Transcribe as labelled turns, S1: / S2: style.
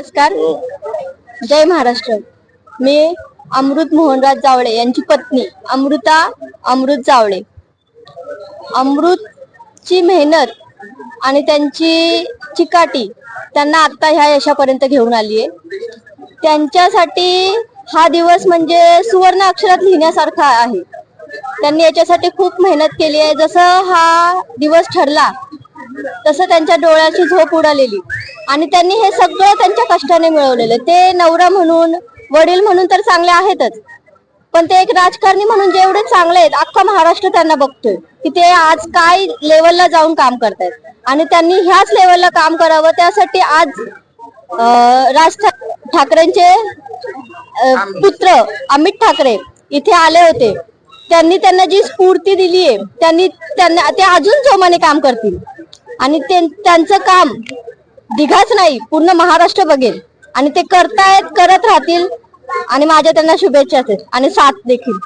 S1: नमस्कार. जय महाराष्ट्र. मी अमृत मोहनराज जावळे यांची पत्नी अमृता अमृत जावळे. अमृतची मेहनत आणि त्यांची चिकाटी त्यांना आता ह्या यशापर्यंत घेऊन आली आहे. त्यांच्यासाठी हा दिवस म्हणजे सुवर्ण अक्षरात लिहिण्यासारखा आहे. त्यांनी याच्यासाठी खूप मेहनत केली आहे. जसं हा दिवस ठरला तसं त्यांच्या डोळ्याची झोप उडालेली. आणि त्यांनी हे सगळं त्यांच्या कष्टाने मिळवलेलं. ते नवरा म्हणून वडील म्हणून तर चांगले आहेतच. पण ते एक राजकारणी म्हणून जेवढे चांगले आहेत अख्खा महाराष्ट्र त्यांना बघतोय. की ते आज काय लेवलला जाऊन काम करतायत. आणि त्यांनी ह्याच लेवलला काम करावं त्यासाठी आज राज ठाकरेंचे पुत्र अमित ठाकरे इथे आले होते. त्यांनी त्यांना जी स्फूर्ती दिली आहे त्यांनी त्यांना ते अजून जोमाने काम करतील. आणि ते त्यांचं काम दिघाच नाही पूर्ण महाराष्ट्र बघेल. आणि ते करतायत करत राहतील. आणि माझ्या त्यांना शुभेच्छा आहेत आणि साथ देखील.